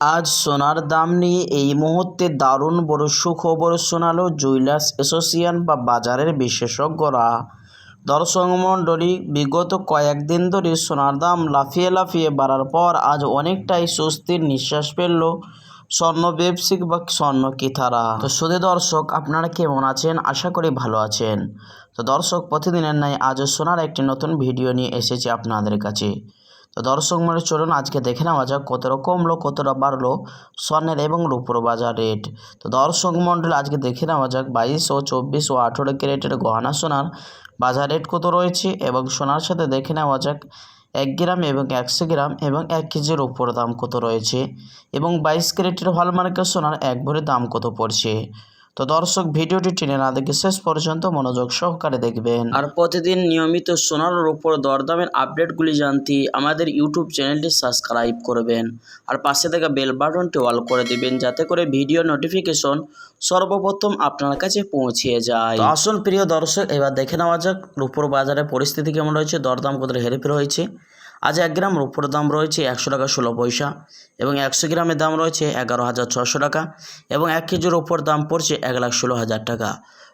আজ সোনার দাম নিয়ে এই মুহূর্তে দারুণ বড় সুখবর শোনালো জুয়েলার্স অ্যাসোসিয়েশন বা বাজারের বিশেষজ্ঞরা। দর্শক মণ্ডলী, বিগত কয়েকদিন ধরে সোনার দাম লাফিয়ে লাফিয়ে বাড়ার পর আজ অনেকটাই স্বস্তির নিঃশ্বাস ফেলল স্বর্ণ ব্যবসায়িক বা স্বর্ণ ক্রেতারা। তো শুধু দর্শক, আপনারা কেমন আছেন? আশা করি ভালো আছেন। তো দর্শক, প্রতিদিনের ন্যায় আজও সোনার একটি নতুন ভিডিও নিয়ে এসেছি আপনাদের কাছে। তো দর্শক মনে চলুন আজকে দেখে নেওয়া যাক কতটা কমলো কতটা বাড়লো স্বর্ণের এবং রূপোর বাজার রেট তো দর্শক মণ্ডল আজকে দেখে নেওয়া যাক বাইশ ও চব্বিশ ও আঠেরো ক্যারেটের গহনা সোনার বাজার রেট কত রয়েছে এবং সোনার সাথে দেখে নেওয়া যাক এক গ্রাম এবং একশো গ্রাম এবং এক কেজির উপর দাম কত রয়েছে এবং বাইশ ক্যারেটের হলমার্কের সোনার এক ভরি দাম কত পড়ছে। তো দর্শক ভিডিওটি টেনে না দেখে শেষ পর্যন্ত মনোযোগ সহকারে দেখবেন। আর প্রতিদিন নিয়মিত সোনার উপর দরদামের আপডেটগুলি জানতে আমাদের ইউটিউব চ্যানেলটি সাবস্ক্রাইব করবেন। আর পাশে থাকা বেল বাটনটি অল করে দিবেন যাতে করে ভিডিও নোটিফিকেশন সর্বপ্রথম আপনার কাছে পৌঁছে যায়। আসুন প্রিয় দর্শক এবার দেখে নেওয়া যাক রূপোর বাজারে পরিস্থিতি কেমন রয়েছে দরদাম কত হেরফের হয়েছে। আজ এক গ্রাম রূপোর দাম রয়েছে একশো টাকা ষোলো পয়সা এবং একশো গ্রামের দাম রয়েছে এগারো হাজার ছশো টাকা এবং এক কেজির ওপর দাম পড়ছে এক লাখ ষোলো হাজার টাকা।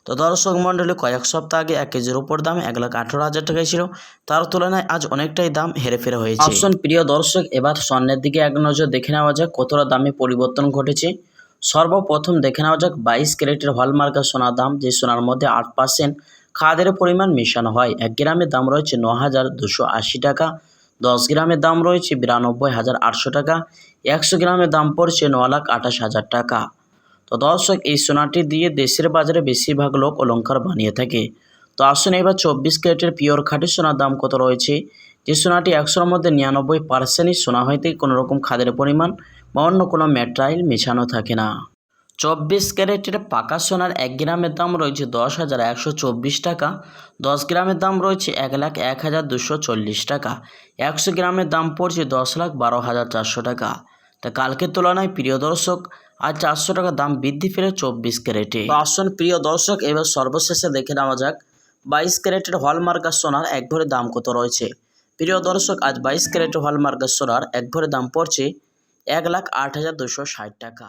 তো দর্শক মণ্ডলী, কয়েক সপ্তাহ আগে এক কেজির ওপর দাম এক লাখ আঠেরো হাজার টাকায় ছিল। তার তুলনায় আজ অনেকটাই দাম হেরফের হয়েছে। আসুন প্রিয় দর্শক, এবার স্বর্ণের দিকে এক নজর দেখে নেওয়া যাক কতটা দামে পরিবর্তন ঘটেছে। সর্বপ্রথম দেখে নেওয়া যাক বাইশ ক্যারেটের হলমার্কের সোনার দাম, যে সোনার মধ্যে আট পার্সেন্ট খাদের পরিমাণ মেশানো হয়। এক গ্রামের দাম রয়েছে ন হাজার দুশো আশি টাকা। দশ গ্রামের দাম রয়েছে বিরানব্বই হাজার আটশো টাকা। একশো গ্রামের দাম পড়ছে ন লাখ আঠাশ হাজার টাকা। তো দর্শক, এই সোনাটি দিয়ে দেশের বাজারে বেশিরভাগ লোক অলঙ্কার বানিয়ে থাকে। তো আসুন এবার চব্বিশ ক্যারেটের পিওর খাঁটি সোনার দাম কত রয়েছে? যে সোনাটি একশোর মধ্যে নিরানব্বই পার্সেন্টই সোনা হইতে কোনো রকম খাদের পরিমাণ বা অন্য কোনো ম্যাটেরিয়াল মেশানো থাকে না। চব্বিশ ক্যারেটের পাকা সোনার এক গ্রামের দাম রয়েছে দশ হাজার একশো চব্বিশ টাকা। দশ গ্রামের দাম রয়েছে এক লাখ এক হাজার দুশো চল্লিশ টাকা। একশো গ্রামের দাম পড়ছে দশ লাখ বারো হাজার চারশো টাকা। তা কালকের তুলনায় প্রিয় দর্শক, আজ চারশো টাকা দাম বৃদ্ধি পেলে চব্বিশ ক্যারেটে। আসুন প্রিয় দর্শক, এবার সর্বশেষে দেখে নেওয়া যাক বাইশ ক্যারেটের হলমার্কার সোনার এক ভরি দাম কত রয়েছে। প্রিয় দর্শক, আজ বাইশ ক্যারেটের হলমার্কার সোনার এক ভরি দাম পড়ছে এক লাখ আট হাজার দুশো ষাট টাকা।